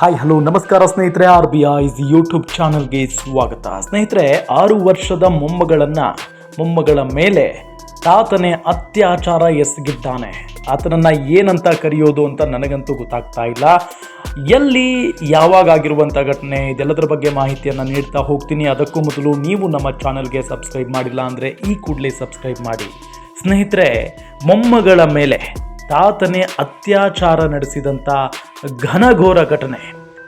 Hi hello ನಮಸ್ಕಾರ ಸ್ನೇಹಿತರೆ R B ice YouTube ಚಾನಲ್ಗೆ ಸ್ವಾಗತ. ಸ್ನೇಹಿತರೆ, ಆರು ವರ್ಷದ ಮೊಮ್ಮಗಳನ್ನು, ಮೊಮ್ಮಗಳ ಮೇಲೆ ತಾತನೇ ಅತ್ಯಾಚಾರ ಎಸಗಿದ್ದಾನೆ. ಆತನನ್ನ ಏನಂತ ಕರೆಯೋದು ಅಂತ ನನಗಂತೂ ಗೊತ್ತಾಗ್ತಾ ಇಲ್ಲ. ಎಲ್ಲಿ, ಯಾವಾಗ ಆಗಿರುವಂಥ ಘಟನೆ, ಇದೆಲ್ಲದರ ಬಗ್ಗೆ ಮಾಹಿತಿಯನ್ನು ನೀಡ್ತಾ ಹೋಗ್ತೀನಿ. ಅದಕ್ಕೂ ಮೊದಲು ನೀವು ನಮ್ಮ ಚಾನಲ್ಗೆ ಸಬ್ಸ್ಕ್ರೈಬ್ ಮಾಡಿಲ್ಲ ಅಂದರೆ ಈ ಕೂಡಲೇ ಸಬ್ಸ್ಕ್ರೈಬ್ ಮಾಡಿ. ಸ್ನೇಹಿತರೆ, ಮೊಮ್ಮಗಳ ಮೇಲೆ ತಾತನೇ ಅತ್ಯಾಚಾರ ನಡೆಸಿದಂಥ ಘನಘೋರ ಘಟನೆ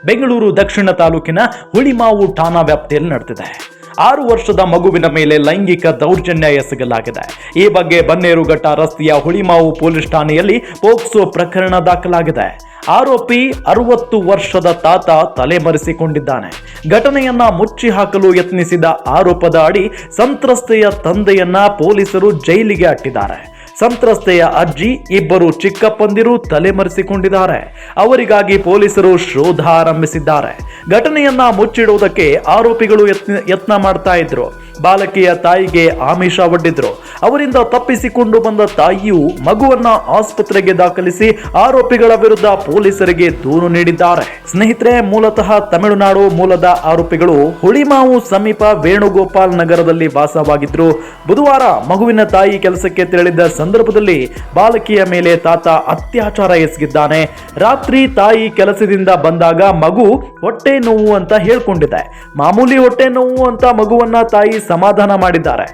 ಬೆಂಗಳೂರು ದಕ್ಷಿಣ ತಾಲೂಕಿನ ಹುಳಿಮಾವು ಠಾಣಾ ವ್ಯಾಪ್ತಿಯಲ್ಲಿ ನಡೆದಿದೆ. ಆರು ವರ್ಷದ ಮಗುವಿನ ಮೇಲೆ ಲೈಂಗಿಕ ದೌರ್ಜನ್ಯ ಎಸಗಲಾಗಿದೆ. ಈ ಬಗ್ಗೆ ಬನ್ನೇರುಘಟ್ಟ ರಸ್ತೆಯ ಹುಳಿಮಾವು ಪೊಲೀಸ್ ಠಾಣೆಯಲ್ಲಿ ಪೋಕ್ಸೋ ಪ್ರಕರಣ ದಾಖಲಾಗಿದೆ. ಆರೋಪಿ ಅರವತ್ತು ವರ್ಷದ ತಾತ ತಲೆಮರೆಸಿಕೊಂಡಿದ್ದಾನೆ. ಘಟನೆಯನ್ನ ಮುಚ್ಚಿ ಹಾಕಲು ಯತ್ನಿಸಿದ ಆರೋಪದ ಅಡಿ ಸಂತ್ರಸ್ತೆಯ ತಂದೆಯನ್ನ ಪೊಲೀಸರು ಜೈಲಿಗೆ ಅಟ್ಟಿದ್ದಾರೆ. ಸಂತ್ರಸ್ತೆಯ ಅಜ್ಜಿ ಇಬ್ಬರು ಚಿಕ್ಕಪ್ಪಂದಿರು ತಲೆಮರೆಸಿಕೊಂಡಿದ್ದಾರೆ. ಅವರಿಗಾಗಿ ಪೊಲೀಸರು ಶೋಧ ಆರಂಭಿಸಿದ್ದಾರೆ. ಘಟನೆಯನ್ನ ಮುಚ್ಚಿಡುವುದಕ್ಕೆ ಆರೋಪಿಗಳು ಯತ್ನ ಯತ್ನ ಮಾಡ್ತಾ ಇದ್ರು. ಬಾಲಕಿಯ ತಾಯಿಗೆ ಆಮಿಷ ಒಡ್ಡಿದ್ರು. ಅವರಿಂದ ತಪ್ಪಿಸಿಕೊಂಡು ಬಂದ ತಾಯಿಯು ಮಗುವನ್ನ ಆಸ್ಪತ್ರೆಗೆ ದಾಖಲಿಸಿ ಆರೋಪಿಗಳ ವಿರುದ್ಧ ಪೊಲೀಸರಿಗೆ ದೂರು ನೀಡಿದ್ದಾರೆ. ಸ್ನೇಹಿತರೆ, ಮೂಲತಃ ತಮಿಳುನಾಡು ಮೂಲದ ಆರೋಪಿಗಳು ಹುಳಿಮಾವು ಸಮೀಪ ವೇಣುಗೋಪಾಲ್ ನಗರದಲ್ಲಿ ವಾಸವಾಗಿದ್ರು. ಬುಧವಾರ ಮಗುವಿನ ತಾಯಿ ಕೆಲಸಕ್ಕೆ ತೆರಳಿದ್ದ ಸಂದರ್ಭದಲ್ಲಿ ಬಾಲಕಿಯ ಮೇಲೆ ತಾತ ಅತ್ಯಾಚಾರ ಎಸಗಿದ್ದಾನೆ. ರಾತ್ರಿ ತಾಯಿ ಕೆಲಸದಿಂದ ಬಂದಾಗ ಮಗು ಹೊಟ್ಟೆ ನೋವು ಅಂತ ಹೇಳ್ಕೊಂಡಿದೆ. ಮಾಮೂಲಿ ಹೊಟ್ಟೆ ನೋವು ಅಂತ ಮಗುವನ್ನ ತಾಯಿ ಸಮಾಧಾನ ಮಾಡಿದ್ದಾರೆ.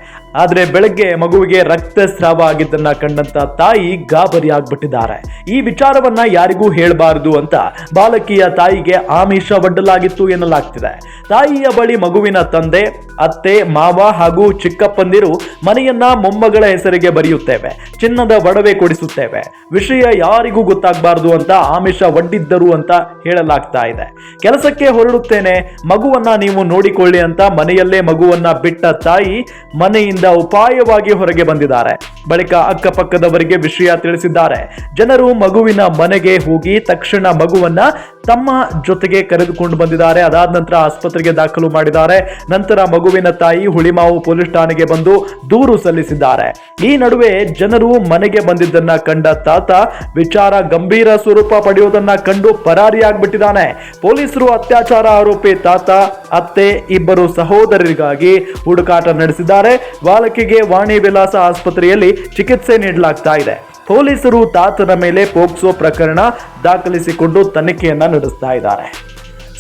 ಆದ್ರೆ ಬೆಳಗ್ಗೆ ಮಗುವಿಗೆ ರಕ್ತಸ್ರಾವ ಆಗಿದ್ದನ್ನ ಕಂಡಂತ ತಾಯಿ ಗಾಬರಿ ಆಗ್ಬಿಟ್ಟಿದ್ದಾರೆ ಈ ವಿಚಾರವನ್ನ ಯಾರಿಗೂ ಹೇಳಬಾರದು ಅಂತ ಬಾಲಕಿಯ ತಾಯಿಗೆ ಆಮಿಷ ಒಡ್ಡಲಾಗಿತ್ತು ಎನ್ನಲಾಗ್ತಿದೆ. ತಾಯಿಯ ಬಳಿ ಮಗುವಿನ ತಂದೆ, ಅತ್ತೆ, ಮಾವ ಹಾಗೂ ಚಿಕ್ಕಪ್ಪಂದಿರು ಮನೆಯನ್ನ ಮೊಮ್ಮಗಳ ಹೆಸರಿಗೆ ಬರೆಯುತ್ತೇವೆ, ಚಿನ್ನದ ಒಡವೆ ಕೊಡಿಸುತ್ತೇವೆ. ವಿಷಯ ಯಾರಿಗೂ ಗೊತ್ತಾಗಬಾರದು ಅಂತ ಆಮಿಷ ಒಡ್ಡಿದ್ದರು ಅಂತ ಹೇಳಲಾಗ್ತಾ ಇದೆ. ಕೆಲಸಕ್ಕೆ ಹೊರಡುತ್ತೇನೆ, ಮಗುವನ್ನ ನೀವು ನೋಡಿಕೊಳ್ಳಿ ಅಂತ ಮನೆಯಲ್ಲೇ ಮಗುವನ್ನ ಬಿಟ್ಟ ತಾಯಿ ಮನೆಯಿಂದ ಉಪಾಯವಾಗಿ ಹೊರಗೆ ಬಂದಿದ್ದಾರೆ. ಬಳಿಕ ಅಕ್ಕಪಕ್ಕದವರಿಗೆ ವಿಷಯ ತಿಳಿಸಿದ್ದಾರೆ. ಜನರು ಮಗುವಿನ ಮನೆಗೆ ಹೋಗಿ ತಕ್ಷಣ ಮಗುವನ್ನ ತಮ್ಮ ಜೊತೆಗೆ ಕರೆದುಕೊಂಡು ಬಂದಿದ್ದಾರೆ. ಅದಾದ ನಂತರ ಆಸ್ಪತ್ರೆಗೆ ದಾಖಲು ಮಾಡಿದ್ದಾರೆ. ನಂತರ ಮಗುವಿನ ತಾಯಿ ಹುಳಿಮಾವು ಪೊಲೀಸ್ ಠಾಣೆಗೆ ಬಂದು ದೂರು ಸಲ್ಲಿಸಿದ್ದಾರೆ. ಈ ನಡುವೆ ಜನರು ಮನೆಗೆ ಬಂದಿದ್ದನ್ನ ಕಂಡ ತಾತ ವಿಚಾರ ಗಂಭೀರ ಸ್ವರೂಪ ಪಡೆಯುವುದನ್ನ ಕಂಡು ಪರಾರಿಯಾಗ್ಬಿಟ್ಟಿದ್ದಾನೆ. ಪೊಲೀಸರು ಅತ್ಯಾಚಾರ ಆರೋಪಿ ತಾತ, ಅತ್ತೆ ಇಬ್ಬರು ಸಹೋದರರಿಗಾಗಿ ಹುಡುಕಾಟ ನಡೆಸಿದ್ದಾರೆ. ಬಾಲಕಿಗೆ ವಾಣಿ ವಿಲಾಸ ಆಸ್ಪತ್ರೆಯಲ್ಲಿ ಚಿಕಿತ್ಸೆ ನೀಡಲಾಗ್ತಾ ಇದೆ. ಪೊಲೀಸರು ತಾತನ ಮೇಲೆ ಪೋಕ್ಸೋ ಪ್ರಕರಣ ದಾಖಲಿಸಿಕೊಂಡು ತನಿಖೆಯನ್ನ ನಡೆಸ್ತಾ ಇದ್ದಾರೆ.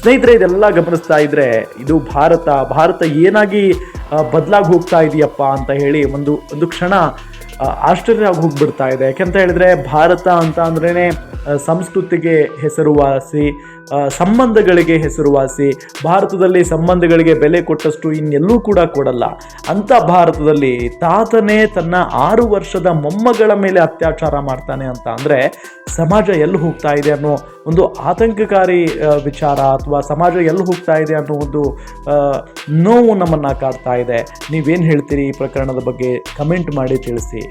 ಸ್ನೇಹಿತರೆ, ಇದೆಲ್ಲ ಗಮನಿಸ್ತಾ ಇದ್ರೆ ಇದು ಭಾರತ ಭಾರತ ಏನಾಗಿ ಬದಲಾಗಿ ಹೋಗ್ತಾ ಇದೆಯಪ್ಪ ಅಂತ ಹೇಳಿ ಒಂದು ಒಂದು ಕ್ಷಣ ಆಶ್ಚರ್ಯ ಆಗಿ ಹೋಗ್ಬಿಡ್ತಾ ಇದೆ. ಯಾಕೆಂತ ಹೇಳಿದ್ರೆ, ಭಾರತ ಅಂತ ಅಂದ್ರೇ ಸಂಸ್ಕೃತಿಗೆ ಹೆಸರುವಾಸಿ ಸಂಬಂಧಗಳಿಗೆ ಹೆಸರುವಾಸಿ ಭಾರತದಲ್ಲಿ ಸಂಬಂಧಗಳಿಗೆ ಬೆಲೆ ಕೊಟ್ಟಷ್ಟು ಇನ್ನೆಲ್ಲೂ ಕೂಡ ಕೊಡಲ್ಲ. ಅಂಥ ಭಾರತದಲ್ಲಿ ತಾತನೇ ತನ್ನ ಆರು ವರ್ಷದ ಮೊಮ್ಮಗಳ ಮೇಲೆ ಅತ್ಯಾಚಾರ ಮಾಡ್ತಾನೆ ಅಂತ ಅಂದರೆ ಸಮಾಜ ಎಲ್ಲಿ ಹೋಗ್ತಾ ಇದೆ ಅನ್ನೋ ಒಂದು ಆತಂಕಕಾರಿ ವಿಚಾರ ಅಥವಾ ಸಮಾಜ ಎಲ್ಲಿ ಹೋಗ್ತಾ ಇದೆ ಅನ್ನೋ ಒಂದು ನೋವು ನಮ್ಮನ್ನು ಕಾಡ್ತಾ ಇದೆ. ನೀವೇನು ಹೇಳ್ತೀರಿ ಈ ಪ್ರಕರಣದ ಬಗ್ಗೆ ಕಮೆಂಟ್ ಮಾಡಿ ತಿಳಿಸಿ.